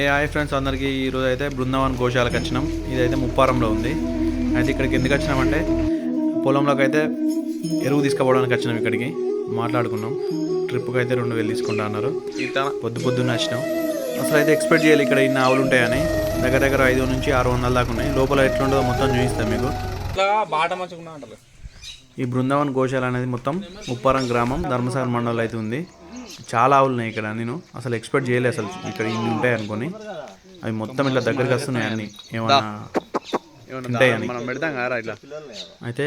ఏ hi friends అందరికీ ఈరోజు అయితే బృందావన్ గోశాలకు వచ్చినాం. ఇదైతే ముప్పారంలో ఉంది. అయితే ఇక్కడికి ఎందుకు వచ్చినామంటే పొలంలోకి అయితే ఎరువు తీసుకుపోవడానికి వచ్చినాం ఇక్కడికి. మాట్లాడుకున్నాం. ట్రిప్కి అయితే రెండు వేలు తీసుకుంటా అన్నారు. పొద్దు పొద్దున్న వచ్చినాం. అసలు అయితే ఎక్స్పెక్ట్ చేయాలి ఇక్కడ ఇన్ని ఆవులు ఉంటాయని. దగ్గర దగ్గర ఐదు నుంచి ఆరు వందల దాకా ఉన్నాయి. లోపల ఎట్లుంటుందో మొత్తం చూపిస్తాం మీకు. బాట మంచుకున్నా అంటారు? ఈ బృందావన్ గోశాల అనేది మొత్తం ముప్పారం గ్రామం ధర్మసాగర్ మండలం అయితే ఉంది. చాలా ఆవులు ఉన్నాయి ఇక్కడ నేను. అసలు ఎక్స్పెక్ట్ చేయలేదు అసలు ఇక్కడ ఇన్ని ఉంటాయి అనుకొని. అవి మొత్తం ఇట్లా దగ్గరికి వస్తున్నాయి అన్ని. ఏమన్నా ఉంటాయని అయితే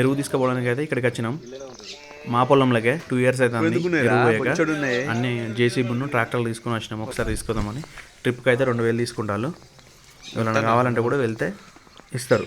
ఎరువు తీసుకుపోవడానికి అయితే ఇక్కడికి వచ్చినాం. మా పొలంలోకే టూ ఇయర్స్ అయితే అన్ని జేసీబీను ట్రాక్టర్లు తీసుకుని వచ్చినాం. ఒకసారి తీసుకుందామని. ట్రిప్కి అయితే రెండు వేలు తీసుకుంటారు ఎవరైనా కావాలంటే కూడా వెళ్తే ఇస్తారు.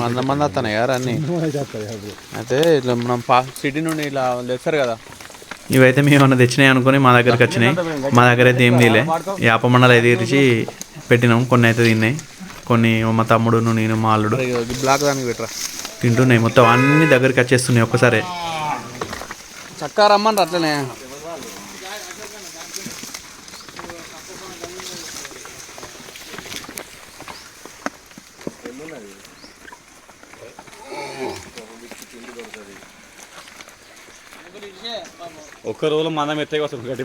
మంద మంద వస్తున్నాయి కదా అన్ని. అయితే ఇట్లా మనం పా సిటీ నుండి ఇలా తెస్తారు కదా. ఇవైతే మేము ఏమన్నా తెచ్చినాయి అనుకుని మా దగ్గరికి వచ్చినాయి. మా దగ్గర అయితే ఏం తీలే యాప మండలు అయితే ఇరిచి పెట్టినాం కొన్ని అయితే తిన్నాయి. కొన్ని మా తమ్ముడు నేను మా అల్లుడు బ్లాక్ దానికి పెట్టరా? తింటున్నాయి. మొత్తం అన్ని దగ్గరికి వచ్చేస్తున్నాయి ఒక్కసారి. చక్కా రమ్మని అట్లనే. ఒక్క రోజులో మందం ఎత్తగా వస్తుంది గట్టి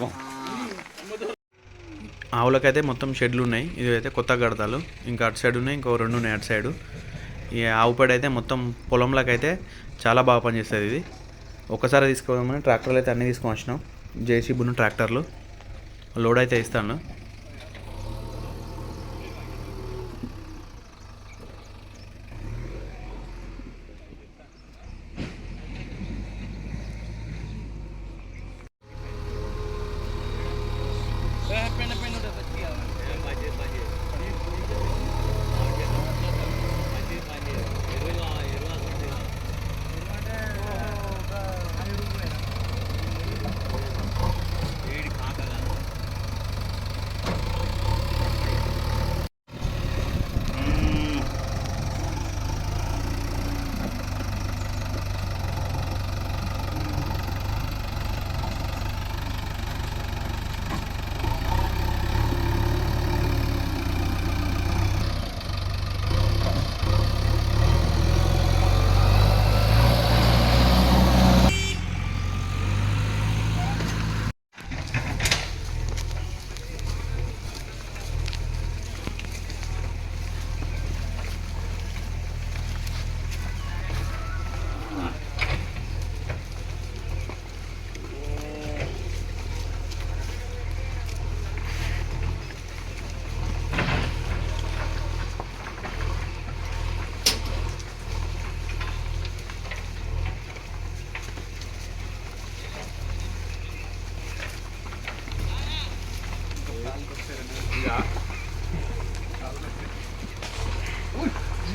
ఆవులకైతే మొత్తం షెడ్లు ఉన్నాయి. ఇది అయితే కొత్త గడతాలు. ఇంకా అటు సైడ్ ఉన్నాయి ఇంకో రెండు ఉన్నాయి అటు సైడు. ఈ ఆవు పేడ అయితే మొత్తం పొలంలోకి అయితే చాలా బాగా పనిచేస్తుంది ఇది. ఒక్కసారి తీసుకోమని ట్రాక్టర్లు అయితే అన్నీ తీసుకొని వచ్చినాం. జేసీబీను ట్రాక్టర్లు. లోడ్ అయితే ఇస్తాను.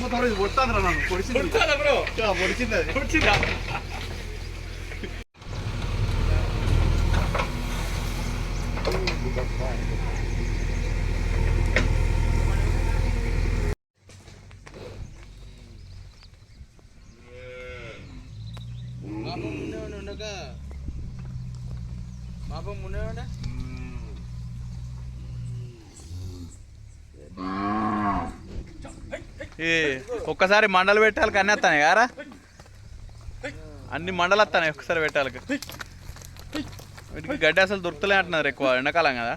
뭐 떨어지 못 따느라 나는 머리 찐다. 괜찮아 bro. 야 머리 찐다. 머리 찐다. Baba muna wani naga Baba muna wani? ఒక్కసారి మండలు పెట్టాలి అన్నీ వస్తాయి కారా అన్ని మండలు వస్తాయి ఒక్కసారి పెట్టాలి వీటికి గడ్డి అసలు దొరుకుతలే అంటున్నారు ఎక్కువ ఎండాకాలం కదా.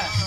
ఆ.